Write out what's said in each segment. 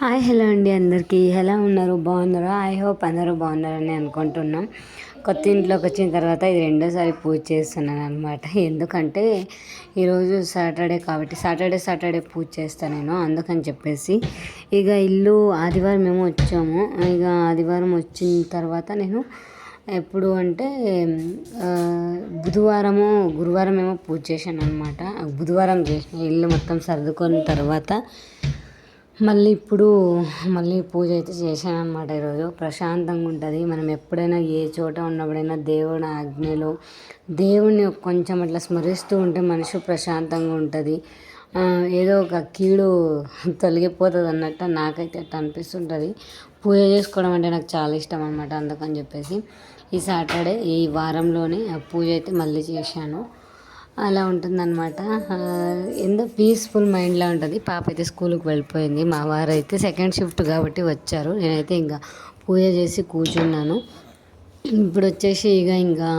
Hi hello అండి అందరికీ. ఎలా ఉన్నారు? బాగున్నారు? ఐ హోప్ అందరూ బాగున్నారని అనుకుంటున్నాం. కొత్త ఇంట్లోకి వచ్చిన తర్వాత ఇది రెండోసారి పూజ చేస్తున్నాను అనమాట ఎందుకంటే ఈరోజు సాటర్డే కాబట్టి సాటర్డే సాటర్డే పూజ చేస్తాను నేను అందుకని చెప్పేసి. ఇక ఇల్లు ఆదివారం మేము వచ్చాము. ఇక ఆదివారం వచ్చిన తర్వాత నేను ఎప్పుడు అంటే బుధవారము గురువారం ఏమో పూజ చేశాను అనమాట బుధవారం చేసిన ఇల్లు మొత్తం సర్దుకున్న తర్వాత మళ్ళీ ఇప్పుడు మళ్ళీ పూజ అయితే చేశాను అనమాట ఈరోజు. ప్రశాంతంగా ఉంటుంది. మనం ఎప్పుడైనా ఏ చోట ఉన్నప్పుడైనా దేవుని ఆజ్ఞలో దేవుణ్ణి కొంచెం అట్లా స్మరిస్తూ ఉంటే మనిషి ప్రశాంతంగా ఉంటుంది. ఏదో ఒక కీడు తొలగిపోతుంది అన్నట్టు నాకైతే అట్లా అనిపిస్తుంటుంది. పూజ చేసుకోవడం అంటే నాకు చాలా ఇష్టం అనమాట అందుకని చెప్పేసి ఈ సాటర్డే ఈ వారంలోనే పూజ అయితే మళ్ళీ చేశాను. అలా ఉంటుందన్నమాట. ఎంతో పీస్ఫుల్ మైండ్లా ఉంటుంది. పాప అయితే స్కూల్కి వెళ్ళిపోయింది. మా వారు అయితే సెకండ్ షిఫ్ట్ కాబట్టి వచ్చారు. నేనైతే ఇంకా పూజ చేసి కూర్చున్నాను. ఇప్పుడు వచ్చేసి ఇక ఇంకా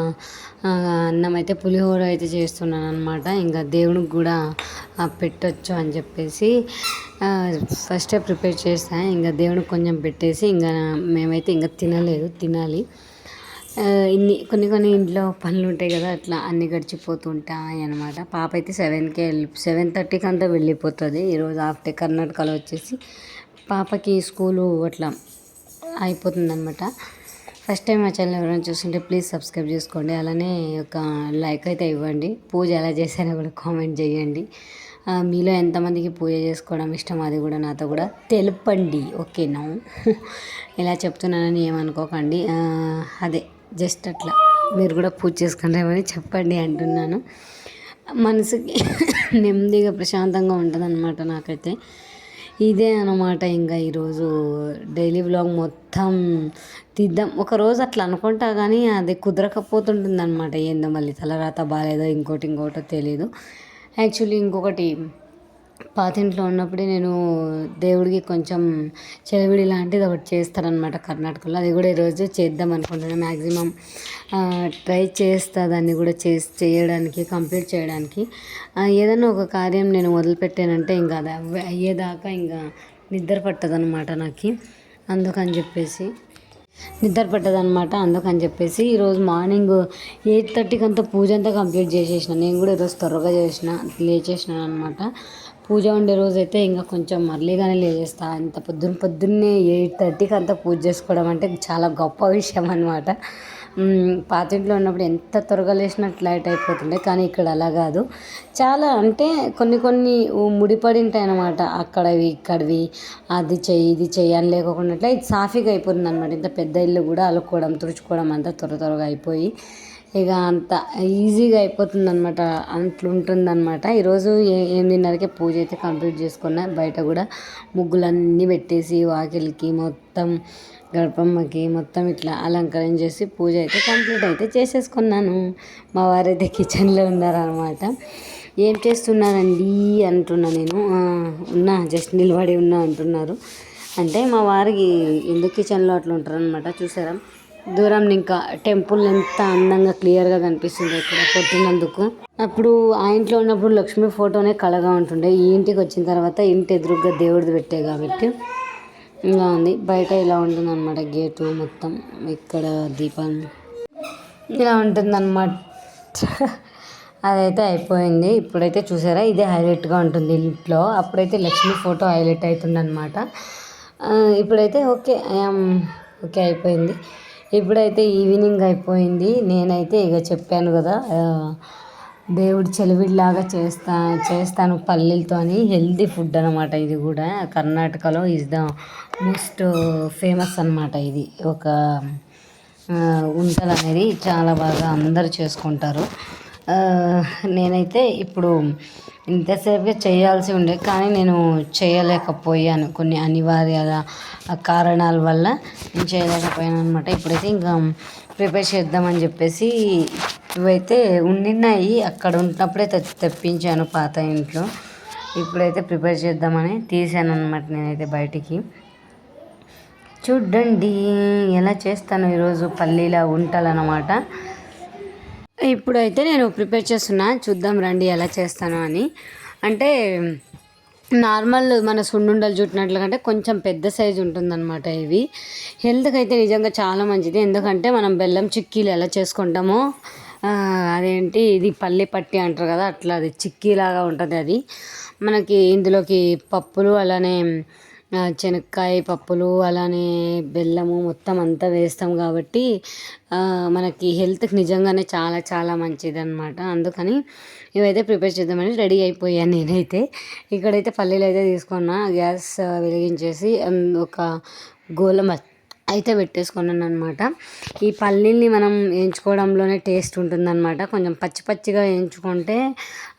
అన్నం అయితే పులిహోర అయితే చేస్తున్నాను అనమాట ఇంకా దేవునికి కూడా పెట్టొచ్చు అని చెప్పేసి ఫస్టే ప్రిపేర్ చేస్తాను ఇంకా దేవునికి కొంచెం పెట్టేసి ఇంకా మేమైతే ఇంకా తినలేదు. తినాలి. ఇన్ని కొన్ని కొన్ని ఇంట్లో పనులు ఉంటాయి కదా అట్లా అన్ని గడిచిపోతుంటాయి అనమాట పాప అయితే సెవెన్కే వెళ్ళి సెవెన్ థర్టీకి అంతా వెళ్ళిపోతుంది. ఈరోజు ఆఫ్టర్ కర్ణాటకలో వచ్చేసి పాపకి స్కూలు అట్లా అయిపోతుంది అనమాట ఫస్ట్ టైం మా ఛానల్ ఎవరైనా చూస్తుంటే ప్లీజ్ సబ్స్క్రైబ్ చేసుకోండి. అలానే ఒక లైక్ అయితే ఇవ్వండి. పూజ ఎలా చేశారో కూడా కామెంట్ చేయండి. మీలో ఎంతమందికి పూజ చేసుకోవడం ఇష్టం అది కూడా నాతో కూడా తెలుపండి. ఓకేనా ఇలా చెప్తున్నానని ఏమనుకోకండి. అదే. జస్ట్ అట్లా. మీరు కూడా పూజ చేసుకుంటామని చెప్పండి అంటున్నాను. మనసుకి నెమ్మదిగా ప్రశాంతంగా ఉంటుందన్నమాట నాకైతే. ఇదే అనమాట ఇంకా ఈరోజు డైలీ వ్లాగ్ మొత్తం తీద్దాం. ఒక రోజు అట్లా అనుకుంటా కానీ అది కుదరకపోతుంటుంది అనమాట ఏందో మళ్ళీ తలరాత బాగాలేదో ఇంకోటి ఇంకోటో తెలియదు యాక్చువల్లీ ఇంకొకటి పాతింట్లో ఉన్నప్పుడే నేను దేవుడికి కొంచెం చెలివిడి లాంటిది ఒకటి చేస్తారనమాట కర్ణాటకలో. అది కూడా ఈరోజు చేద్దాం అనుకుంటున్నాను మ్యాక్సిమం ట్రై చేస్తా దాన్ని కూడా చేసి చేయడానికి కంప్లీట్ చేయడానికి. ఏదైనా ఒక కార్యం నేను మొదలుపెట్టానంటే ఇంకా అది అయ్యేదాకా ఇంకా నిద్ర పట్టదనమాట నాకు. అందుకని చెప్పేసి నిద్ర పట్టదనమాట అందుకని చెప్పేసి ఈరోజు మార్నింగ్ ఎయిట్ థర్టీకి అంతా పూజ అంతా కంప్లీట్ చేసేసిన. నేను కూడా ఈరోజు త్వరగా చేసిన లేచేసినాను అనమాట పూజ ఉండే రోజు అయితే ఇంకా కొంచెం అర్లీగానే లేచేస్తా. అంత పొద్దున్న పొద్దున్నే ఎయిట్ థర్టీకి అంతా పూజ చేసుకోవడం అంటే చాలా గొప్ప విషయం అనమాట పాతింట్లో ఉన్నప్పుడు ఎంత త్వరగా లేచినట్టు లైట్ అయిపోతుండే కానీ ఇక్కడ అలా కాదు. చాలా అంటే కొన్ని కొన్ని ముడిపడి ఉంటాయి అన్నమాట. అక్కడవి ఇక్కడవి అది చెయ్యి ఇది చెయ్యి అని లేకుండా ఇట్లా ఇది సాఫీగా అయిపోతుంది అనమాట ఇంత పెద్ద ఇల్లు కూడా అలుక్కోవడం తుడుచుకోవడం అంతా త్వర త్వరగా అయిపోయి. ఇక అంత ఈజీగా అయిపోతుంది అనమాట అట్లుంటుంది అనమాట ఈరోజు ఎనిమిదిన్నరకే పూజ అయితే కంప్లీట్ చేసుకున్నా. బయట కూడా ముగ్గులన్నీ పెట్టేసి వాకిలికి మొత్తం గడపమ్మకి మొత్తం ఇట్లా అలంకరణ చేసి పూజ అయితే కంప్లీట్ అయితే చేసేసుకున్నాను. మా వారైతే కిచెన్లో ఉన్నారనమాట ఏం చేస్తున్నారండి అంటున్నా నేను. ఉన్నా జస్ట్ నిలబడి ఉన్నా అంటున్నారు. అంటే మా వారికి ఎందుకు కిచెన్లో అట్లా ఉంటారనమాట చూసారా? దూరం ఇంకా టెంపుల్ ఎంత అందంగా క్లియర్గా కనిపిస్తుంది ఇక్కడ కొట్టినందుకు. అప్పుడు ఆ ఇంట్లో ఉన్నప్పుడు లక్ష్మీ ఫోటోనే కళగా ఉంటుండే. ఈ ఇంటికి వచ్చిన తర్వాత ఇంటి ఎదురుగా దేవుడిది పెట్టే కాబట్టి ఇలా ఉంది. బయట ఇలా ఉంటుంది అనమాట గేటు మొత్తం. ఇక్కడ దీపం ఇలా ఉంటుందన్నమాట. అదైతే అయిపోయింది. ఇప్పుడైతే చూసారా? ఇదే హైలైట్గా ఉంటుంది ఇంట్లో. అప్పుడైతే లక్ష్మీ ఫోటో హైలైట్ అవుతుందన్నమాట. ఇప్పుడైతే ఓకే. ఐఆమ్ ఓకే అయిపోయింది. ఇప్పుడైతే ఈవినింగ్ అయిపోయింది. నేనైతే ఇక చెప్పాను కదా దేవుడు దేవుడి చెలివిడిలాగా చేస్తా చేస్తాను పల్లీలతో అని హెల్తీ ఫుడ్ అనమాట ఇది కూడా. కర్ణాటకలో ఈజ్ ద మోస్ట్ ఫేమస్ అనమాట ఇది. ఒక ఆ, ఉంటలు అనేది చాలా బాగా అందరు చేసుకుంటారు. నేనైతే ఇప్పుడు ఇంతసేపుగా చేయాల్సి ఉండే కానీ నేను చేయలేకపోయాను కొన్ని అనివార్య కారణాల వల్ల నేను చేయలేకపోయాను అనమాట ఇప్పుడైతే ఇంకా ప్రిపేర్ చేద్దామని చెప్పేసి ఇవైతే ఉండినాయి అక్కడ ఉన్నప్పుడే తెప్పించాను పాత ఇంట్లో. ఇప్పుడైతే ప్రిపేర్ చేద్దామని తీసాను అనమాట నేనైతే బయటికి. చూడండి ఎలా చేస్తాను ఈరోజు పల్లీల వంటలు అనమాట ఇప్పుడైతే నేను ప్రిపేర్ చేస్తున్నా. చూద్దాం రండి ఎలా చేస్తాను అని. అంటే నార్మల్ మన సున్నుండలు చుట్టినట్లు కంటే కొంచెం పెద్ద సైజు ఉంటుందన్నమాట ఇవి. హెల్త్కి అయితే నిజంగా చాలా మంచిది. ఎందుకంటే మనం బెల్లం చిక్కీలు ఎలా చేసుకుంటామో అదేంటి ఇది పల్లి పట్టి అంటారు కదా అట్లా అది చిక్కీలాగా ఉంటుంది అది. మనకి ఇందులోకి పప్పులు అలానే శనక్కాయ పప్పులు అలానే బెల్లము మొత్తం అంతా వేస్తాం కాబట్టి మనకి హెల్త్కి నిజంగానే చాలా చాలా మంచిది అనమాట అందుకని ఇవైతే ప్రిపేర్ చేద్దామని రెడీ అయిపోయాను నేనైతే. ఇక్కడైతే పల్లీలు అయితే తీసుకున్నా గ్యాస్ వెలిగించేసి ఒక గోలం అయితే పెట్టేసుకున్నాను అనమాట ఈ పల్లీల్ని మనం వేయించుకోవడంలోనే టేస్ట్ ఉంటుందన్నమాట. కొంచెం పచ్చి పచ్చిగా వేయించుకుంటే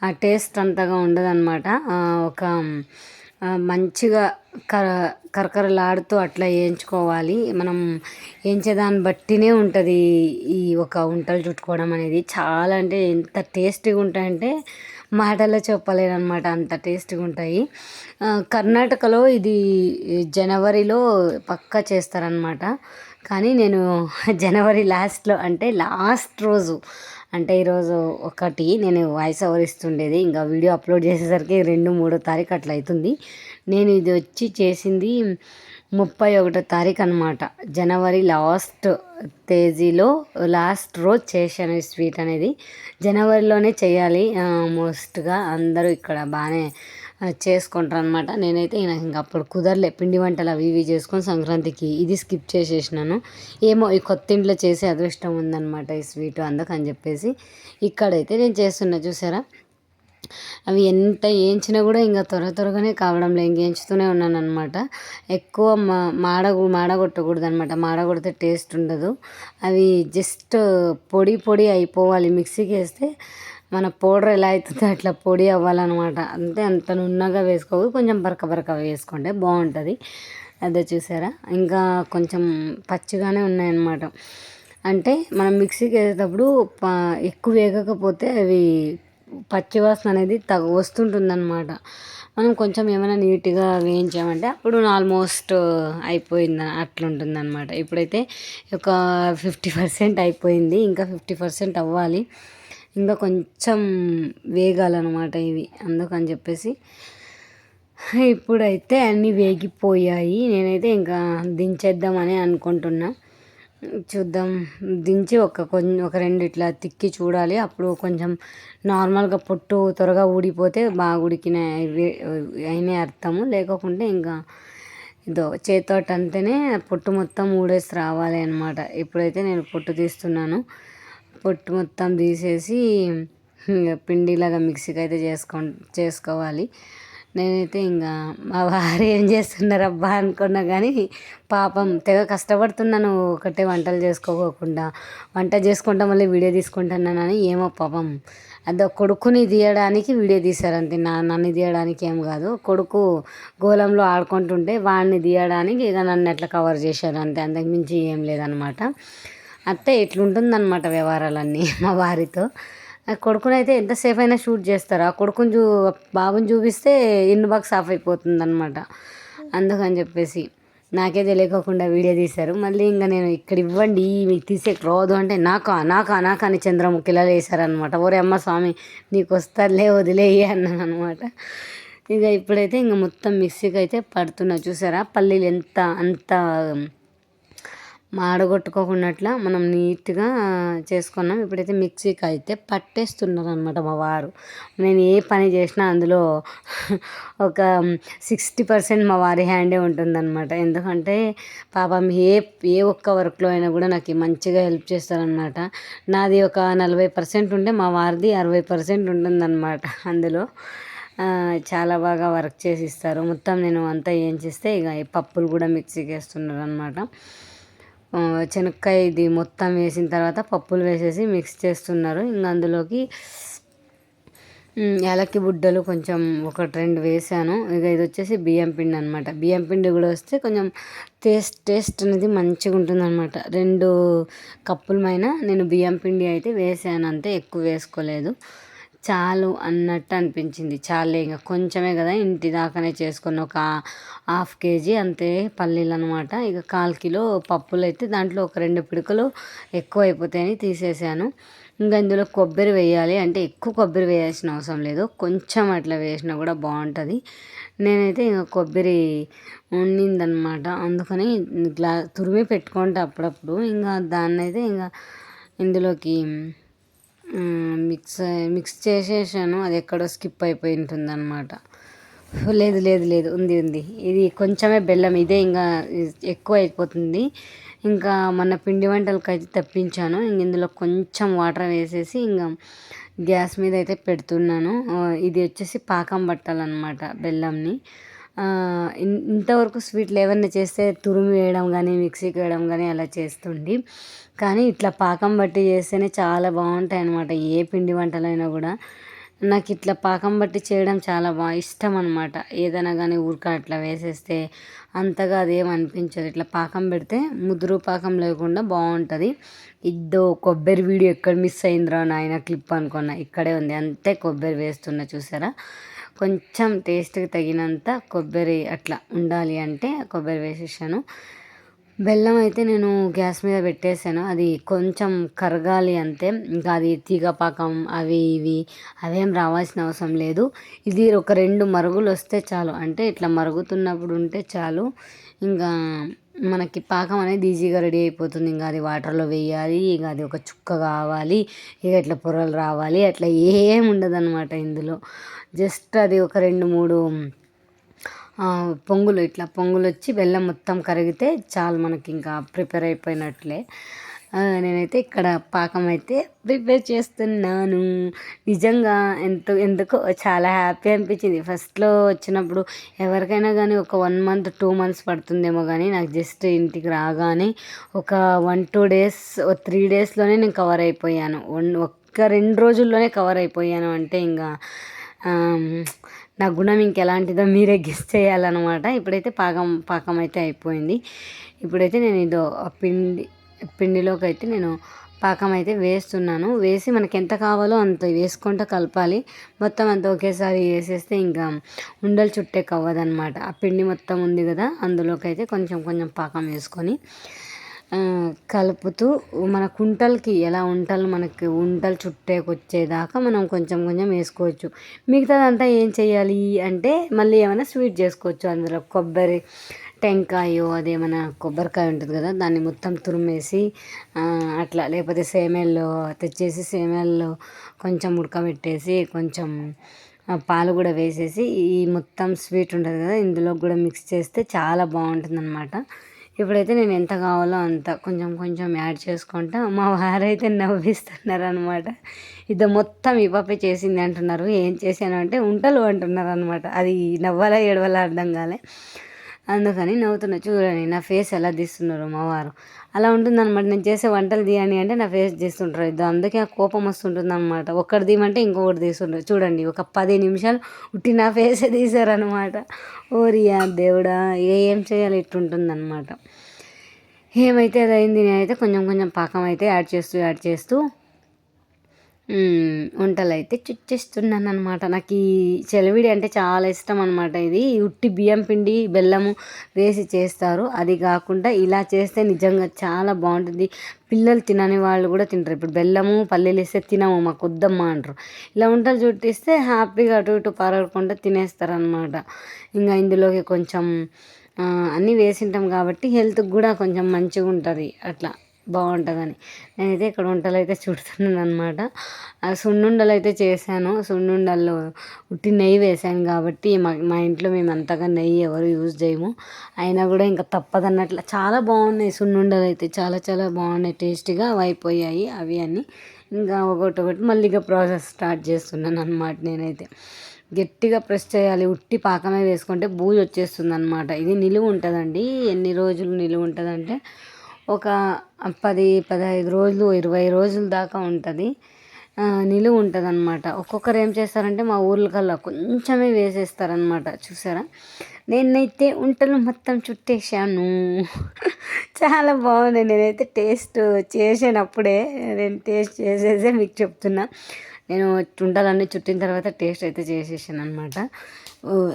ఆ టేస్ట్ అంతగా ఉండదన్నమాట. ఒక మంచిగా కర కరకరలాడుతూ అట్లా వేయించుకోవాలి. మనం వేయించేదాన్ని బట్టినే ఉంటుంది ఈ ఒక వంటలు చుట్టుకోవడం అనేది. చాలా అంటే ఎంత టేస్టీగా ఉంటాయంటే మాటల్లో చెప్పలేనమాట అంత టేస్టీగా ఉంటాయి. కర్ణాటకలో ఇది జనవరిలో పక్కా చేస్తారనమాట కానీ నేను జనవరి లాస్ట్లో అంటే లాస్ట్ రోజు అంటే ఈరోజు ఒకటి నేను వాయిస్ ఓవర్ ఇస్తుండేది. ఇంకా వీడియో అప్లోడ్ చేసేసరికి రెండు మూడో తారీఖు అట్లా అవుతుంది నేను ఇది వచ్చి చేసింది ముప్పై ఒకటో తారీఖు అనమాట జనవరి లాస్ట్ తేదీలో లాస్ట్ రోజు చేశాను ఈ స్వీట్ అనేది. జనవరిలోనే చేయాలి. మోస్ట్గా అందరూ ఇక్కడ బాగానే చేసుకుంటారు అనమాట నేనైతే నాకు ఇంకా అప్పుడు కుదరలే. పిండి వంటలు అవి ఇవి చేసుకొని సంక్రాంతికి ఇది స్కిప్ చేసేసినాను. ఏమో ఈ కొత్త ఇంట్లో చేసే అదృష్టం ఉందన్నమాట ఈ స్వీట్ అందుకని చెప్పేసి ఇక్కడైతే నేను చేస్తున్నా. చూసారా? అవి ఎంత వేయించినా కూడా ఇంకా త్వర త్వరగానే కావడం లేదు. ఇంక వేయించుతూనే ఉన్నాను అనమాట ఎక్కువ మా మాడ మాడగొట్టకూడదు అనమాట మాడగొడితే టేస్ట్ ఉండదు. అవి జస్ట్ పొడి పొడి అయిపోవాలి. మిక్సీకి వేస్తే మన పౌడర్ ఎలా అవుతుందో అట్లా పొడి అవ్వాలన్నమాట. అంతే అంత నున్నగా వేసుకోవద్దు కొంచెం బరక బరక వేసుకుంటే బాగుంటుంది. అదే చూసారా? ఇంకా కొంచెం పచ్చిగానే ఉన్నాయన్నమాట. అంటే మనం మిక్సీకి వేసేటప్పుడు ప- ఎక్కువ వేగకపోతే అవి పచ్చివాసన అనేది తగ వస్తుంటుందన్నమాట. మనం కొంచెం ఏమైనా నీట్గా వేయించామంటే అప్పుడు ఆల్మోస్ట్ అయిపోయింది అట్లుంటుందన్నమాట. ఇప్పుడైతే ఒక ఫిఫ్టీ పర్సెంట్ అయిపోయింది ఇంకా ఫిఫ్టీ పర్సెంట్ అవ్వాలి. ఇంకా కొంచెం వేగాలన్నమాట ఇవి. అందుకని చెప్పేసి ఇప్పుడైతే అన్నీ వేగిపోయాయి. నేనైతే ఇంకా దించేద్దామని అనుకుంటున్నా. చూద్దాం. దించి ఒక కొంచెం ఒక రెండు ఇట్లా తిక్కి చూడాలి. అప్పుడు కొంచెం నార్మల్గా పొట్టు త్వరగా ఊడిపోతే బాగా ఉడికిన అయిన అర్థము. లేకపోతే ఇంకా ఇదో చేతోట అంటేనే పొట్టు మొత్తం ఊడేసి రావాలి అనమాట ఇప్పుడైతే నేను పొట్టు తీస్తున్నాను. పొట్టు మొత్తం తీసేసి ఇంకా పిండిలాగా మిక్సీకి అయితే చేసుకో చేసుకోవాలి. నేనైతే ఇంకా మా వారు ఏం చేస్తున్నారు అబ్బా అనుకున్నా కానీ పాపం తెగ కష్టపడుతున్నాను ఒకటే వంటలు చేసుకోకుండా వంట చేసుకుంటా మళ్ళీ వీడియో తీసుకుంటున్నానని ఏమో పాపం. అదో కొడుకుని తీయడానికి వీడియో తీశారు అంతే నా నన్ను తీయడానికి ఏం కాదు. కొడుకు గోళంలో ఆడుకుంటుంటే వాడిని తీయడానికి ఇక నన్ను ఎట్లా కవర్ చేశారు అంతే అంతకు మించి ఏం లేదనమాట. అత్తే ఇట్లుంటుందన్నమాట వ్యవహారాలన్నీ మా వారితో. ఆ కొడుకునైతే ఎంతసేపు అయినా షూట్ చేస్తారు. ఆ కొడుకుని చూ బాబుని చూపిస్తే ఇన్ బాక్స్ ఆఫ్ అయిపోతుంది అనమాట అందుకని చెప్పేసి నాకే తెలియకోకుండా వీడియో తీశారు. మళ్ళీ ఇంకా నేను ఇక్కడ ఇవ్వండి మీకు తీసే రాదు అంటే నాకా నాకా నాకా అని చంద్రముఖిలా వేశారనమాట ఓరే అమ్మ స్వామి నీకు వస్తారులే వదిలేయి అన్నాను అనమాట ఇక ఇప్పుడైతే ఇంకా మొత్తం మిక్సీకి అయితే పడుతున్నా. చూసారా? పల్లీలు ఎంత అంత మాడగొట్టుకోకున్నట్ల మనం నీట్గా చేసుకున్నాం. ఇప్పుడైతే మిక్సీకి అయితే పట్టేస్తున్నారు అనమాట మా వారు. నేను ఏ పని చేసినా అందులో ఒక సిక్స్టీ పర్సెంట్ మా వారి హ్యాండే ఉంటుందన్నమాట. ఎందుకంటే పాపం ఏ ఏ ఒక్క వర్క్లో అయినా కూడా నాకు మంచిగా హెల్ప్ చేస్తారనమాట నాది ఒక నలభై పర్సెంట్ ఉంటే మా వారిది అరవై పర్సెంట్ ఉంటుందన్నమాట అందులో. చాలా బాగా వర్క్ చేసి ఇస్తారు. మొత్తం నేను అంతా ఏం చేస్తే ఇక పప్పులు కూడా మిక్సీకి వేస్తున్నారు అనమాట శనక్కాయ ఇది మొత్తం వేసిన తర్వాత పప్పులు వేసేసి మిక్స్ చేస్తున్నారు. ఇంకా అందులోకి యాలక్కి బుడ్డలు కొంచెం ఒకటి రెండు వేసాను. ఇక ఇది వచ్చేసి బియ్యం పిండి అనమాట బియ్యం పిండి కూడా వస్తే కొంచెం టేస్ట్ టేస్ట్ అనేది మంచిగా ఉంటుంది అనమాట రెండు కప్పుల పైన నేను బియ్యం పిండి అయితే వేసాను. అంతే ఎక్కువ వేసుకోలేదు. చాలు అన్నట్టు అనిపించింది. చాలే ఇంకా కొంచెమే కదా ఇంటి దాకానే చేసుకున్న ఒక హాఫ్ కేజీ అంతే పల్లీలు అనమాట ఇక కాల్ కిలో పప్పులు అయితే దాంట్లో ఒక రెండు పిడుకలు ఎక్కువ అయిపోతాయని తీసేసాను ఇంకా ఇందులో కొబ్బరి వేయాలి అంటే ఎక్కువ కొబ్బరి వేయాల్సిన అవసరం లేదు. కొంచెం అట్లా వేసినా కూడా బాగుంటుంది. నేనైతే ఇంకా కొబ్బరి ఉండిందనమాట అందుకని గ్లా తురిమి పెట్టుకుంటే అప్పుడప్పుడు. ఇంకా దాన్నైతే ఇంకా ఇందులోకి మిక్స్ మిక్స్ చేసేసాను. అది ఎక్కడో స్కిప్ అయిపోయి ఉంటుంది అనమాట లేదు లేదు లేదు. ఉంది ఉంది. ఇది కొంచెమే బెల్లం. ఇదే ఇంకా ఎక్కువ అయిపోతుంది. ఇంకా మన పిండి వంటలకి అయితే తప్పించాను. ఇంక ఇందులో కొంచెం వాటర్ వేసేసి ఇంకా గ్యాస్ మీద అయితే పెడుతున్నాను. ఇది వచ్చేసి పాకం పట్టాలన్నమాట బెల్లంని. ఇంతవరకు స్వీట్లు ఏమన్నా చేస్తే తురుము వేయడం కానీ మిక్సీకి వేయడం కానీ అలా చేస్తుండి. కానీ ఇట్లా పాకం బట్టి చేస్తేనే చాలా బాగుంటాయి అన్నమాట ఏ పిండి వంటలైనా కూడా. నాకు ఇట్లా పాకం బట్టి చేయడం చాలా బాగా ఇష్టం అనమాట ఏదైనా కానీ ఊరిక అట్లా వేసేస్తే అంతగా అదేం అనిపించదు ఇట్లా పాకం పెడితే ముదురు పాకం లేకుండా బాగుంటుంది. ఇద్దో కొబ్బరి వీడియో ఎక్కడ మిస్ అయిందిరా నాయన క్లిప్ అనుకున్నా. ఇక్కడే ఉంది. అంతే కొబ్బరి వేస్తున్నా చూసారా? కొంచెం టేస్ట్కి తగినంత కొబ్బరి అట్లా ఉండాలి అంటే కొబ్బరి వేసేసాను. బెల్లం అయితే నేను గ్యాస్ మీద పెట్టేసాను అది కొంచెం కరగాలి అంతే ఇంకా అది తీగ పాకం అవి ఇవి అవేం రావాల్సిన అవసరం లేదు. ఇది ఒక రెండు మరుగులు వస్తే చాలు. అంటే ఇట్లా మరుగుతున్నప్పుడు ఉంటే చాలు. ఇంకా మనకి పాకం అనేది ఈజీగా రెడీ అయిపోతుంది. ఇంకా అది వాటర్లో వేయాలి. ఇక అది ఒక చుక్క కావాలి. ఇక ఇట్లా పొరలు రావాలి. అట్లా ఏం ఉండదు అనమాట ఇందులో. జస్ట్ అది ఒక రెండు మూడు పొంగులు ఇట్లా పొంగులు వచ్చి బెల్లం మొత్తం కరిగితే చాలు మనకి ఇంకా ప్రిపేర్ అయిపోయినట్లే. నేనైతే ఇక్కడ పాకం అయితే ప్రిపేర్ చేస్తున్నాను. నిజంగా ఎంతో ఎందుకో చాలా హ్యాపీ అనిపించింది. ఫస్ట్లో వచ్చినప్పుడు ఎవరికైనా కానీ ఒక వన్ మంత్ టూ మంత్స్ పడుతుందేమో కానీ నాకు జస్ట్ ఇంటికి రాగానే ఒక వన్ టూ డేస్ త్రీ డేస్లోనే నేను కవర్ అయిపోయాను. వన్ ఒక్క రెండు రోజుల్లోనే కవర్ అయిపోయాను అంటే ఇంకా నా గుణం ఇంకెలాంటిదో మీరే గెస్ చేయాలన్నమాట. ఇప్పుడైతే పాకం పాకం అయితే అయిపోయింది. ఇప్పుడైతే నేను ఇదో పిండి పిండిలోకి అయితే నేను పాకం అయితే వేస్తున్నాను. వేసి మనకి ఎంత కావాలో అంత వేసుకుంటూ కలపాలి. మొత్తం అంత ఒకేసారి వేసేస్తే ఇంకా ఉండలు చుట్టే కవ్వదనమాట ఆ పిండి మొత్తం ఉంది కదా అందులోకి అయితే కొంచెం కొంచెం పాకం వేసుకొని కలుపుతూ మన కుంటలకి ఎలా ఉంటలు మనకి ఉంటలు చుట్టేకొచ్చేదాకా మనం కొంచెం కొంచెం వేసుకోవచ్చు. మిగతాదంతా ఏం చేయాలి అంటే మళ్ళీ ఏమైనా స్వీట్ చేసుకోవచ్చు. అందులో కొబ్బరి టెంకాయో అదేమైనా కొబ్బరికాయ ఉంటుంది కదా దాన్ని మొత్తం తురిమేసి అట్లా లేకపోతే సేమ్యాల్లో తెచ్చేసి సేమ్యాల్లో కొంచెం ఉడకబెట్టేసి కొంచెం పాలు కూడా వేసేసి ఈ మొత్తం స్వీట్ ఉంటుంది కదా ఇందులో కూడా మిక్స్ చేస్తే చాలా బాగుంటుంది అనమాట ఇప్పుడైతే నేను ఎంత కావాలో అంత కొంచెం కొంచెం యాడ్ చేసుకుంటా. మా వారైతే నవ్విస్తున్నారు అనమాట ఇది మొత్తం ఈ పప్పే చేసింది అంటున్నారు. ఏం చేశాను అంటే ఉంటలు అంటున్నారు అనమాట అది నవ్వాలా ఏడవాలా అర్థం కాలే. అందుకని నవ్వుతున్నా చూడండి నా ఫేస్ ఎలా తీస్తున్నారు మా వారు. అలా ఉంటుంది అనమాట నేను చేసే వంటలు తీయండి అంటే నా ఫేస్ తీస్తుంటారు. ఇది అందుకే ఆ కోపం వస్తుంటుంది అనమాట ఒక్కటి తీయమంటే ఇంకొకటి తీస్తుంటారు. చూడండి ఒక పది నిమిషాలు ఉట్టి నా ఫేసే తీసారనమాట ఓరియా దేవుడా ఏం చేయాలి ఇట్టుంటుంది అనమాట ఏమైతే అదైంది అయింది నేనైతే కొంచెం కొంచెం పాకం అయితే యాడ్ చేస్తూ యాడ్ చేస్తూ వంటలు అయితే చుచ్చేస్తున్నాను అనమాట నాకు ఈ చెలవిడి అంటే చాలా ఇష్టం అనమాట ఇది ఉట్టి బియ్యం పిండి బెల్లము వేసి చేస్తారు. అది కాకుండా ఇలా చేస్తే నిజంగా చాలా బాగుంటుంది. పిల్లలు తినని వాళ్ళు కూడా తింటారు. ఇప్పుడు బెల్లము పల్లీలు వేస్తే తినము మాకు వద్దమ్మా అంటారు. ఇలా వంటలు చుట్టిస్తే హ్యాపీగా అటు ఇటు పారకుండా తినేస్తారనమాట ఇంకా ఇందులోకి కొంచెం అన్నీ వేసింటాం కాబట్టి హెల్త్కి కూడా కొంచెం మంచిగా ఉంటుంది అట్లా. బాగుంటుందని. నేనైతే ఇక్కడ వంటలు అయితే చుడుతున్నాను అనమాట సున్నుండలు అయితే చేశాను. సున్నుండల్లో ఉట్టి నెయ్యి వేసాను కాబట్టి మా మా ఇంట్లో మేము అంతగా నెయ్యి ఎవరు యూజ్ చేయము. అయినా కూడా ఇంకా తప్పదన్నట్లు చాలా బాగున్నాయి సున్నుండలు అయితే చాలా చాలా బాగున్నాయి. టేస్టీగా అవి అయిపోయాయి అవి అన్నీ. ఇంకా ఒకటి ఒకటి మళ్ళీ ఇక ప్రాసెస్ స్టార్ట్ చేస్తున్నాను అనమాట నేనైతే. గట్టిగా ప్రెస్ చేయాలి. ఉట్టి పాకమే వేసుకుంటే బూజు వచ్చేస్తుంది అనమాట ఇది నిలువ ఉంటుందండి. ఎన్ని రోజులు నిలువ ఉంటుందంటే ఒక పది పదహైదు రోజులు ఇరవై రోజుల దాకా ఉంటుంది. నిలువ ఉంటుంది అనమాట ఒక్కొక్కరు ఏం చేస్తారంటే మా ఊర్లకల్లా కొంచెమే వేసేస్తారనమాట చూసారా? నేనైతే వంటలు మొత్తం చుట్టేసాను చాలా బాగుంది. నేనైతే టేస్ట్ చేసినప్పుడే నేను టేస్ట్ చేసేసే మీకు చెప్తున్నా. నేను ఉండాలన్నీ చుట్టిన తర్వాత టేస్ట్ అయితే చేసేసాను అనమాట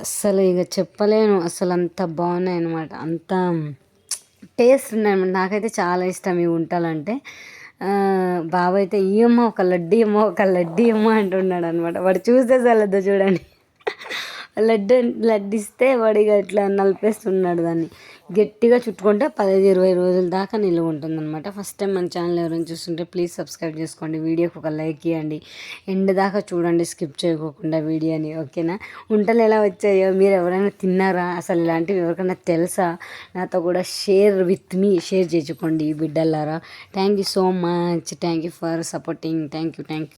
అసలు ఇక చెప్పలేను. అసలు అంత బాగున్నాయి అనమాట అంత టేస్ట్ ఉన్నాయి నాకైతే చాలా ఇష్టం ఈ ఉంటలంటే బాబు అయితే ఇయ్యమ్మ ఒక లడ్డు అమ్మ ఒక లడ్డు అమ్మ అంటున్నాడు అనమాట వాడు చూస్తే చాలద్దు చూడండి. లడ్డు లడ్డిస్తే వాడిగా ఇట్లా నలిపేస్తున్నాడు దాన్ని. గట్టిగా చుట్టుకుంటే పదహైదు ఇరవై రోజుల దాకా నిలువ ఉంటుంది అనమాట ఫస్ట్ టైం మన ఛానల్ ఎవరైనా చూస్తుంటే ప్లీజ్ సబ్స్క్రైబ్ చేసుకోండి. వీడియోకి ఒక లైక్ ఇవ్వండి. ఎండ్ దాకా చూడండి స్కిప్ చేయకోకుండా వీడియోని ఓకేనా వంటలు ఎలా వచ్చాయో మీరు ఎవరైనా తిన్నారా? అసలు ఇలాంటివి ఎవరికైనా తెలుసా? నాతో కూడా షేర్ విత్ మీ షేర్ చేసుకోండి బిడ్డలారా. Thank you so much thank you for supporting thank you thank you